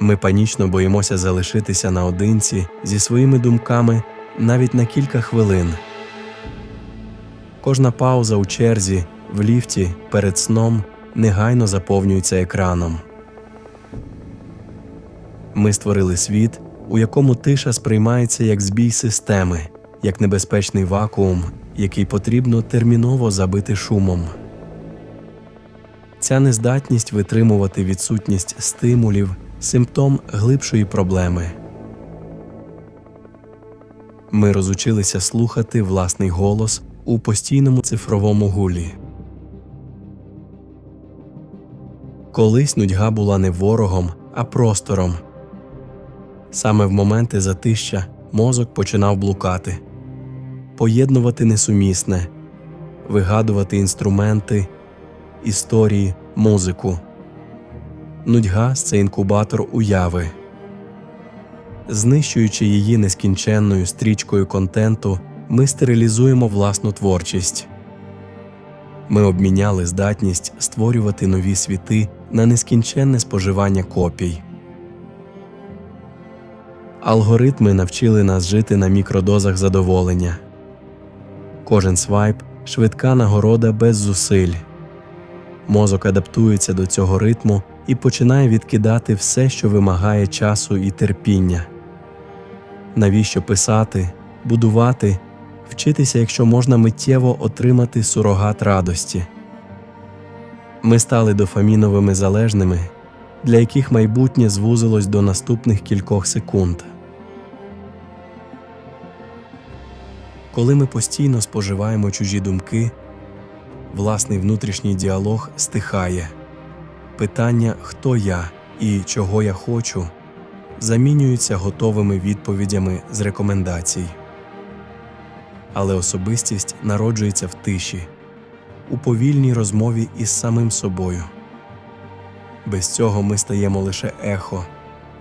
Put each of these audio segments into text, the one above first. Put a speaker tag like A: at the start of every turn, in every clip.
A: Ми панічно боїмося залишитися наодинці зі своїми думками навіть на кілька хвилин. Кожна пауза у черзі, в ліфті, перед сном негайно заповнюється екраном. Ми створили світ, у якому тиша сприймається як збій системи, як небезпечний вакуум, який потрібно терміново забити шумом. Ця нездатність витримувати відсутність стимулів симптом глибшої проблеми. Ми розучилися слухати власний голос у постійному цифровому гулі. Колись нудьга була не ворогом, а простором. Саме в моменти затища мозок починав блукати, поєднувати несумісне, вигадувати інструменти, історії, музику. Нудьга це інкубатор уяви. Знищуючи її нескінченною стрічкою контенту, ми стерилізуємо власну творчість. Ми обміняли здатність створювати нові світи на нескінченне споживання копій. Алгоритми навчили нас жити на мікродозах задоволення. Кожен свайп швидка нагорода без зусиль. Мозок адаптується до цього ритму і починає відкидати все, що вимагає часу і терпіння. Навіщо писати, будувати, вчитися, якщо можна миттєво отримати сурогат радості? Ми стали дофаміновими залежними, для яких майбутнє звузилось до наступних кількох секунд. Коли ми постійно споживаємо чужі думки, власний внутрішній діалог стихає. Питання хто я і чого я хочу замінюються готовими відповідями з рекомендацій. Але особистість народжується в тиші, у повільній розмові із самим собою. Без цього ми стаємо лише ехо,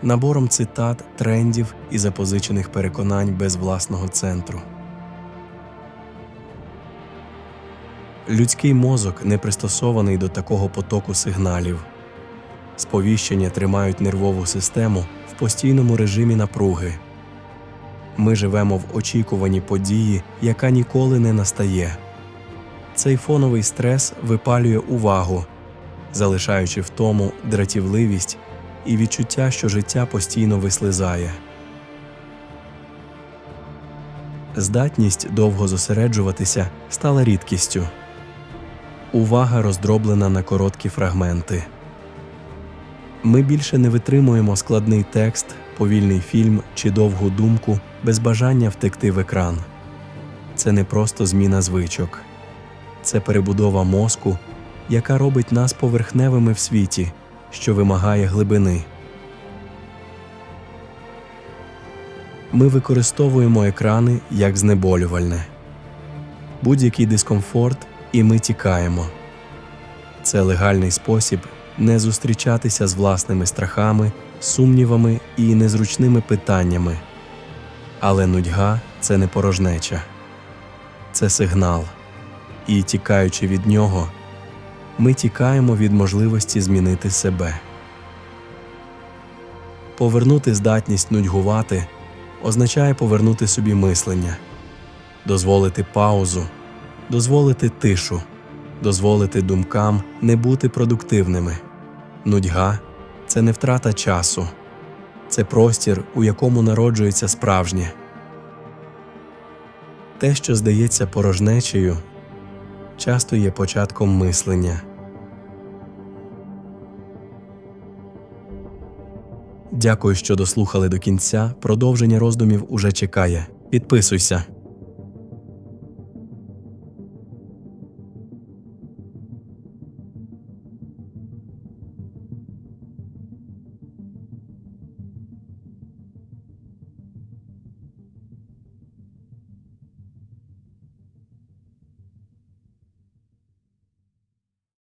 A: набором цитат, трендів і запозичених переконань без власного центру. Людський мозок не пристосований до такого потоку сигналів. Сповіщення тримають нервову систему в постійному режимі напруги. Ми живемо в очікуванні події, яка ніколи не настає. Цей фоновий стрес випалює увагу, залишаючи в тому дратівливість і відчуття, що життя постійно вислизає. Здатність довго зосереджуватися стала рідкістю. Увага роздроблена на короткі фрагменти. Ми більше не витримуємо складний текст, повільний фільм чи довгу думку без бажання втекти в екран. Це не просто зміна звичок, це перебудова мозку, яка робить нас поверхневими в світі, що вимагає глибини. Ми використовуємо екрани як знеболювальне, будь-який дискомфорт, і ми тікаємо. Це легальний спосіб не зустрічатися з власними страхами, сумнівами і незручними питаннями. Але нудьга це не порожнеча, це сигнал. І, тікаючи від нього, ми тікаємо від можливості змінити себе. Повернути здатність нудьгувати означає повернути собі мислення, дозволити паузу, дозволити тишу, дозволити думкам не бути продуктивними. Нудьга це не втрата часу, це простір, у якому народжується справжнє. Те, що здається порожнечею, часто є початком мислення. Дякую, що дослухали до кінця. Продовження роздумів уже чекає. Підписуйся.